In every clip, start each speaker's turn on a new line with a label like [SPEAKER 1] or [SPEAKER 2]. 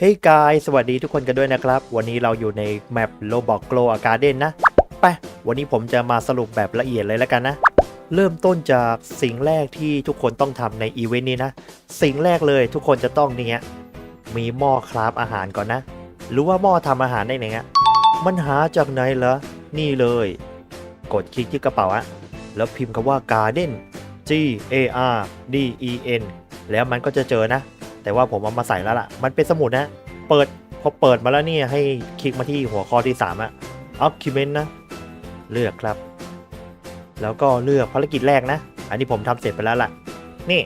[SPEAKER 1] เฮ้ยกายสวัสดีทุกคนกันด้วยนะครับ วันนี้เราอยู่ในแมปโลบอกโกลอาการเดนนะไปวันนี้ผมจะมาสรุปแบบละเอียดเลยแล้วกันนะ เริ่มต้นจากสิ่งแรกที่ทุกคนต้องทำในอีเวนต์นี้นะ สิ่งแรกเลยทุกคนจะต้องเนี่ยมีหม้อคราฟอาหารก่อนนะ หรู้ว่าหม้อทำอาหารได้ไงอะมันหาจากไหนเหรอ นี่เลย กดคลิกที่กระเป๋าอะแล้วพิมพ์คำว่า garden G A R D E N แล้วมันก็จะเจอนะ แต่ว่าผมเอามาใส่แล้วล่ะ มันเป็นสมุดนะ เปิดพอเปิดมาแล้วเนี่ยให้คลิกมาที่หัวข้อที่3อะ Document นะ เลือกครับ แล้วก็เลือกภารกิจแรกนะ อันนี้ผมทำเสร็จไปแล้วล่ะ นี่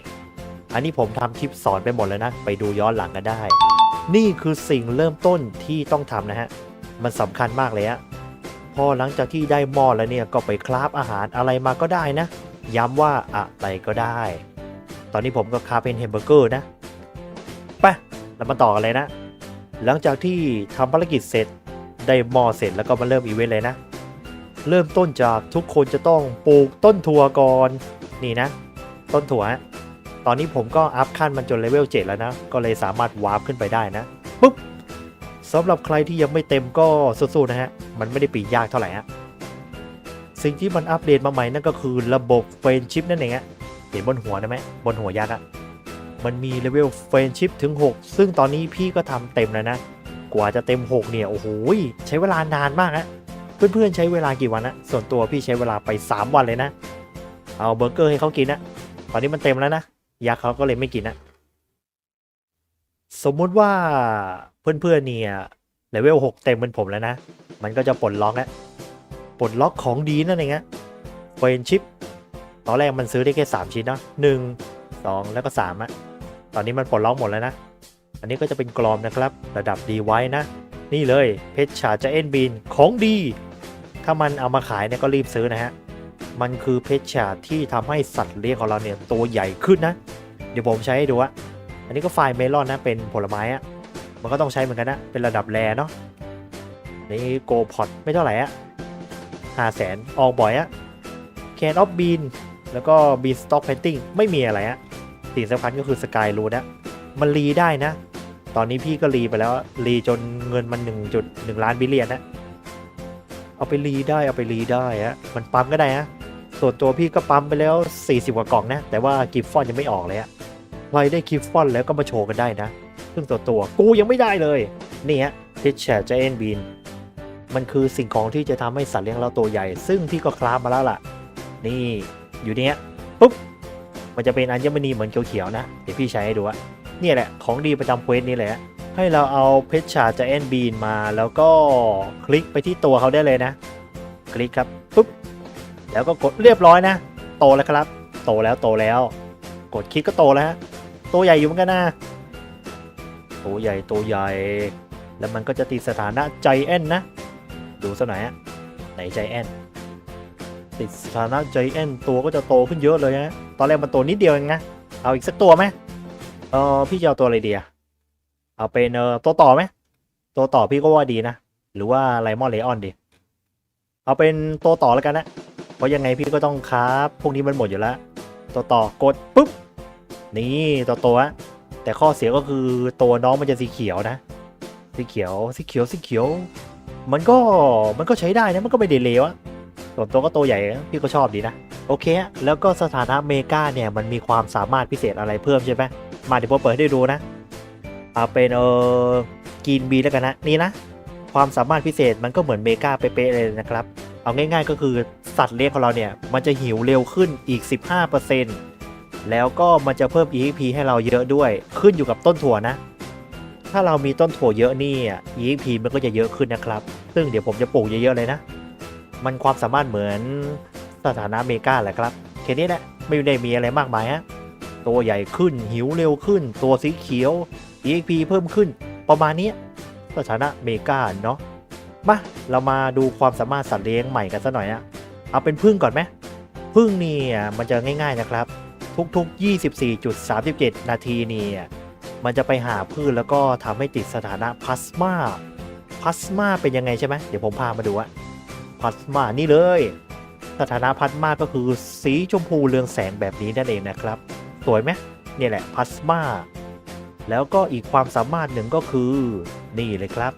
[SPEAKER 1] อันนี้ผมทำคลิปสอนไปหมดแล้วนะ ไปดูย้อนหลังกันได้ นี่คือสิ่งเริ่มต้นที่ต้องทำนะฮะ มันสำคัญมากเลยอะพอหลังจากที่ได้หม้อแล้วเนี่ยก็ไปคราฟอาหารอะไรมาก็ได้นะ ย้ำว่าอะไรก็ได้ ตอนนี้ผมก็คราฟเป็นแฮมเบอร์เกอร์นะ ไปเรามาต่อกันเลยนะ หลังจากที่ทำภารกิจเสร็จได้มอเสร็จแล้วก็มาเริ่มอีเวนต์เลยนะ เริ่มต้นจากทุกคนจะต้องปลูกต้นถั่วก่อนนี่นะ ต้นถั่วตอนนี้ผมก็อัพขั้นมันจนเลเวล7แล้วนะ ก็เลยสามารถวาร์ปขึ้นไปได้นะปุ๊บสำหรับใครที่ยังไม่เต็มก็สู้ๆนะฮะ มันไม่ได้ปียากเท่าไหร่ฮะสิ่งที่มันอัปเดตมาใหม่นั่นก็คือระบบเฟรนชิพนั่นเองฮะเห็นบนหัวนะไหมบนหัวยักษ์อะ มันมีเลเวลเฟรนชิพถึง 6 ซึ่งตอนนี้พี่ก็ทำเต็มแล้วนะ กว่าจะเต็ม 6 เนี่ย โอ้โหใช้เวลานานมากอะเพื่อนๆใช้เวลากี่วันนะ ส่วนตัวพี่ใช้เวลาไป 3 วันเลยนะ เอาเบอร์เกอร์ให้เขากินนะ ตอนนี้มันเต็มแล้วนะ ยักษ์เขาก็เลยไม่กินนะ สมมุติว่าเพื่อนๆเนี่ยเลเวล6เต็มเป็นผมแล้วนะ มันก็จะปลดล็อกนะปลดล็อกของดีนั่นเองฮะเฟรนชิพตอนแรกมันซื้อได้แค่ 3 ชิ้นเนาะหนึ่งสองแล้วก็3อะ ตอนนี้มันปลดล็อกหมดแล้วนะ อันนี้ก็จะเป็นกรอมนะครับ ระดับดีไว้นะ นี่เลยเพชรชาจะเอ็นบีนของดี ถ้ามันเอามาขายเนี่ยก็รีบซื้อนะฮะ มันคือเพชรชาที่ทำให้สัตว์เลี้ยงของเราเนี่ยตัวใหญ่ขึ้นนะ เดี๋ยวผมใช้ให้ดูอะอันนี้ก็ไฟเมลอนนะเป็นผลไม้อะมันก็ต้องใช้เหมือนกันนะ เป็นระดับแรเนาะนี่โกพอตไม่เท่าไหร่อะห้าแสนออกบ่อยอะแคนออฟบีนแล้วก็ Bean Stock Painting ไม่มีอะไรอะ สิ่งสำคัญก็คือ Sky รูนะมันรีได้นะ ตอนนี้พี่ก็รีไปแล้วรีจนเงินมัน1.1ล้านบิลเลียนนะเอาไปรีได้เอาไปรีได้อะมันปั๊มก็ได้ฮะส่วนตัวพี่ก็ปั๊มไปแล้ว 40 กว่ากล่องนะ แต่ว่ากิฟฟอนยังไม่ออกเลยอะใครได้กิฟฟอนแล้วก็มาโชว์กันได้นะซึ่งตัวตัวกูยังไม่ได้เลยนี่ฮะพิชแชร์จเอ็นบีนมันคือสิ่งของที่จะทำให้สัตว์เลี้ยงเราตัวใหญ่ ซึ่งพี่ก็คราฟมาแล้วล่ะ นี่อยู่เนี้ยปุ๊บ มันจะเป็นอัญมณีเหมือนเขียวๆนะ เดี๋ยวพี่ใช้ให้ดูอะเนี่ยแหละของดีประจำเควสนี้แหละให้เราเอาเพชรชาจะแอนบีนมา แล้วก็คลิกไปที่ตัวเขาได้เลยนะ คลิกครับปุ๊บแล้วก็กดเรียบร้อยนะ โตแล้วครับ โตแล้วโตแล้ว กดคลิกก็โตแล้วฮะตัวใหญ่อยู่เหมือนกันนะตัวใหญ่ตัวใหญ่ แล้วมันก็จะติดสถานะใจแอนนะ ดูสักหน่อยฮะไหนใจแอน ติดสถานะใจแอนตัวก็จะโตขึ้นเยอะเลยฮะตอนแรกมันตัวนิดเดียวเองนะเอาอีกสักตัวไหมเออพี่จะเอาตัวอะไรดีอะเอาเป็นเออตัวต่อไหมตัวต่อพี่ก็ว่าดีนะ หรือว่าไลมอนเลออนดี เอาเป็นตัวต่อแล้วกันนะ เพราะยังไงพี่ก็ต้องคาฟพวกนี้มันหมดอยู่แล้ว ตัวต่อกดปุ๊บ นี่ตัวตัวฮะแต่ข้อเสียก็คือตัวน้องมันจะสีเขียวนะ สีเขียว สีเขียว สีเขียว มันก็มันก็ใช้ได้นะ มันก็ไม่ได้เลวอะ ส่วนตัวก็ตัวใหญ่พี่ก็ชอบดีนะ โอเค แล้วก็สถานะเมกาเนี่ยมันมีความสามารถพิเศษอะไรเพิ่มใช่ไหมมาเดี๋ยวผมเปิดให้ดูนะเอาเป็นเออกินบีแล้วกันนะนี่นะ ความสามารถพิเศษมันก็เหมือนเมกาเป๊ะเลยนะครับ เอาง่าย ๆ ก็คือสัตว์เลี้ยงของเราเนี่ยมันจะหิวเร็วขึ้นอีก 15%แล้วก็มันจะเพิ่ม EXP ให้เราเยอะด้วยขึ้นอยู่กับต้นถั่วนะถ้าเรามีต้นถั่วเยอะนี่ EXP มันก็จะเยอะขึ้นนะครับ ซึ่งเดี๋ยวผมจะปลูกเยอะๆเลยนะ มันความสามารถเหมือนสถานะเมกาแหละครับแค่นี้แหละไม่ได้มีอะไรมากมายฮะตัวใหญ่ขึ้นหิวเร็วขึ้น ตัวสีเขียว EXP เพิ่มขึ้น ประมาณนี้สถานะเมกาเนาะมาเรามาดูความสามารถสัตว์เลี้ยงใหม่กันสักหน่อยอะเอาเป็นพึ่งก่อนไหมพึ่งนี่มันจะง่ายๆนะครับ ทุกๆ 24.37 นาทีนี่มันจะไปหาพืชแล้วก็ทำให้ติดสถานะพลาสมาพลาสมาเป็นยังไงใช่ไหมเดี๋ยวผมพามาดูอะ พลาสมานี่เลย สถานะพลาสมาก็คือสีชมพูเรืองแสงแบบนี้นั่นเองนะครับ สวยไหมเนี่ยแหละพลาสมาแล้วก็อีกความสามารถหนึ่งก็คือ นี่เลยครับ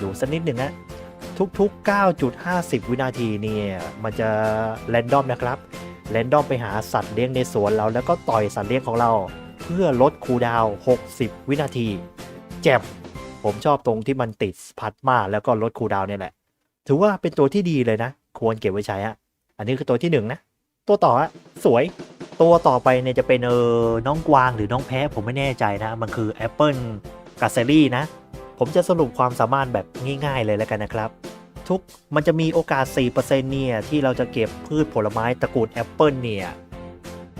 [SPEAKER 1] ดูสักนิดหนึ่งนะทุกๆ 9.50 วินาทีเนี่ยมันจะแรนดอมนะครับแรนดอมไปหาสัตว์เลี้ยงในสวนเรา แล้วก็ต่อยสัตว์เลี้ยงของเรา เพื่อลดคูดาว 60 วินาที แจ่มผมชอบตรงที่มันติดพัดมาแล้วก็ลดคูดาวน์เนี่ยแหละ ถือว่าเป็นตัวที่ดีเลยนะ ควรเก็บไว้ใช้อะอันนี้คือตัวที่หนึ่งนะ ตัวต่ออะสวย ตัวต่อไปเนี่ยจะเป็นเออน้องกวางหรือน้องแพ้ผมไม่แน่ใจนะ มันคือแอปเปิลกาเซรี่นะ ผมจะสรุปความสามารถแบบง่ายๆเลยแล้วกันนะครับ ทุกมันจะมีโอกาส 4%เนี่ยที่เราจะเก็บพืชผลไม้ตระกูลแอปเปิลเนี่ย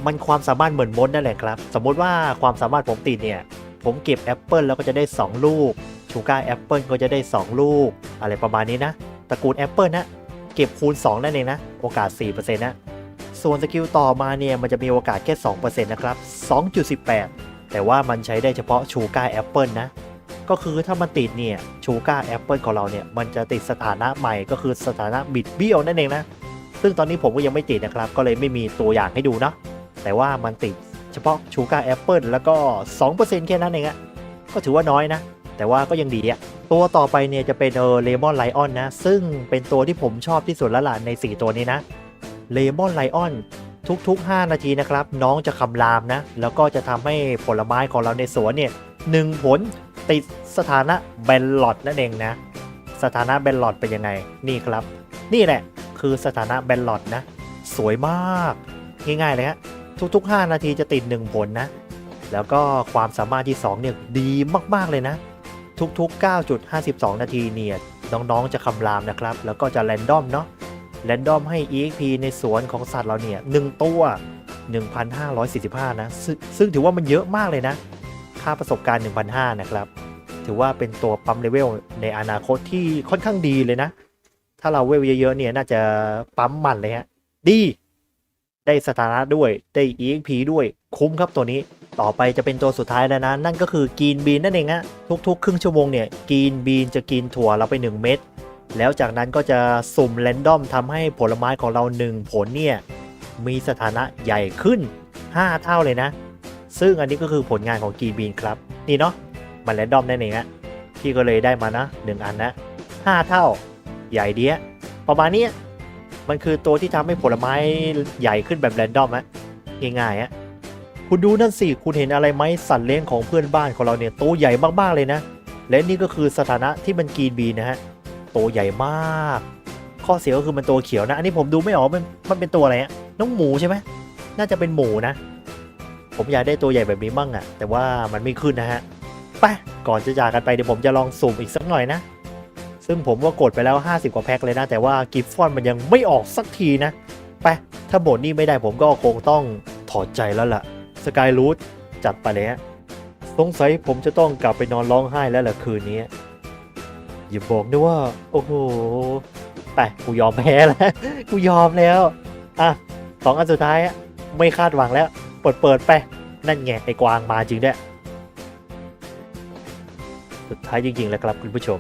[SPEAKER 1] มันความสามารถเหมือนมดนั่นแหละครับ สมมุติว่าความสามารถผมติดเนี่ย ผมเก็บแอปเปิลแล้วก็จะได้ 2 ลูก ชูการ์แอปเปิลก็จะได้ 2 ลูก อะไรประมาณนี้นะ ตระกูลแอปเปิลนะ เก็บคูณ 2 นั่นเองนะ โอกาส 4%นะ ส่วนสกิลต่อมาเนี่ย มันจะมีโอกาสแค่ 2%นะครับ 2.18 แต่ว่ามันใช้ได้เฉพาะชูการ์แอปเปิลนะ ก็คือถ้ามันติดเนี่ย ชูการ์แอปเปิลของเราเนี่ย มันจะติดสถานะใหม่ก็คือสถานะบิดเบี้ยวนั่นเองนะ ซึ่งตอนนี้ผมก็ยังไม่ติดนะครับ ก็เลยไม่มีตัวอย่างให้ดูเนาะ แต่ว่ามันติดเฉพาะชูการ์แอปเปิลแล้วก็ 2%แค่นั้นเองอะก็ถือว่าน้อยนะ แต่ว่าก็ยังดีอะ ตัวต่อไปเนี่ยจะเป็นเออเลมอนไลออนนะ ซึ่งเป็นตัวที่ผมชอบที่สุดล้วล่ะใน 4 ตัวนี้นะเลมอนไลออนทุก ๆ 5 นาทีนะครับ น้องจะคำรามนะ แล้วก็จะทำให้ผลไม้ของเราในสวนเนี่ยหนึ่งผลติดสถานะแบนลอดนั่นเองนะ สถานะแบนลอดเป็นยังไงนี่ครับ นี่แหละคือสถานะแบนลอดนะ สวยมาก ง่ายๆเลยฮะทุก ๆ 5 นาทีจะติด 1 ผลนะ แล้วก็ความสามารถที่ 2 เนี่ยดีมากๆเลยนะ ทุกๆ 9.52 นาทีเนี่ยน้องๆ จะคำรามนะครับ แล้วก็จะแรนดอมเนาะแรนดอมให้ EXP ในสวนของสัตว์เราเนี่ย1ตัว 1,545 นะซึ่งซึ่งถือว่ามันเยอะมากเลยนะ ค่าประสบการณ์ 1,500 นะครับ ถือว่าเป็นตัวปั๊มเลเวลในอนาคตที่ค่อนข้างดีเลยนะ ถ้าเราเวลเยอะๆ เนี่ยน่าจะปั๊มมันเลยฮะ ดี ได้สถานะด้วย ได้ EXP ด้วย คุ้มครับตัวนี้ ต่อไปจะเป็นตัวสุดท้ายแล้วนะ นั่นก็คือกีนบีนนั่นเองฮะทุกๆ ครึ่งชั่วโมงเนี่ยกีนบีนจะกินถั่วเราไป 1 เม็ดแล้วจากนั้นก็จะสุ่มแรนดอมทำให้ผลไม้ของเรา 1 ผลเนี่ยมีสถานะใหญ่ขึ้น 5 เท่าเลยนะ ซึ่งอันนี้ก็คือผลงานของกีนบีนครับ นี่เนาะมันแรนดอมนั่นเองฮะพี่ก็เลยได้มานะ 1 อันนะ 5 เท่า ใหญ่เดียประมาณนี้มันคือตัวที่ทำให้ผลไม้ใหญ่ขึ้นแบบแรนดอมอะง่ายๆอะ คุณดูนั่นสิ คุณเห็นอะไรไหมสัตว์เลี้ยงของเพื่อนบ้านของเราเนี่ยตัวใหญ่มากๆเลยนะ และนี่ก็คือสถานะที่มันกรีนบีนะฮะตัวใหญ่มาก ข้อเสียก็คือมันตัวเขียวนะ อันนี้ผมดูไม่ออกมันมันเป็นตัวอะไรอะน้องหมูใช่ไหมน่าจะเป็นหมูนะ ผมอยากได้ตัวใหญ่แบบนี้มั่งอะแต่ว่ามันไม่ขึ้นนะฮะไปก่อนจะจากกันไปเดี๋ยวผมจะลองสุ่มอีกสักหน่อยนะ ซึ่งผมก็กดไปแล้ว 50 กว่าแพ็คเลยนะ แต่ว่ากิฟฟอนมันยังไม่ออกสักทีนะ ไป ถ้าบทนี้ไม่ได้ผมก็คงต้องถอดใจแล้วล่ะ กายรูทจัดไปเลยฮะสงสัยผมจะต้องกลับไปนอนร้องไห้แล้วล่ะคืนนี้ อย่าบอกนะว่า โอ้โหไปกูยอมแพ้แล้ว กูยอมแล้ว อะสองอันสุดท้ายไม่คาดหวังแล้ว เปิดเปิดไป นั่นไงไอ้กวางมาจริงด้วยสุดท้ายจริงๆแล้วครับคุณผู้ชม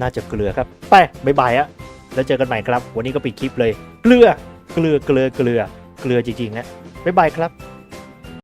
[SPEAKER 1] น่าจะเกลือครับ ไปบายบายอะแล้วเจอกันใหม่ครับ วันนี้ก็ปิดคลิปเลย เกลือ เกลือ เกลือ เกลือ เกลือจริงๆนะ บายบายครับ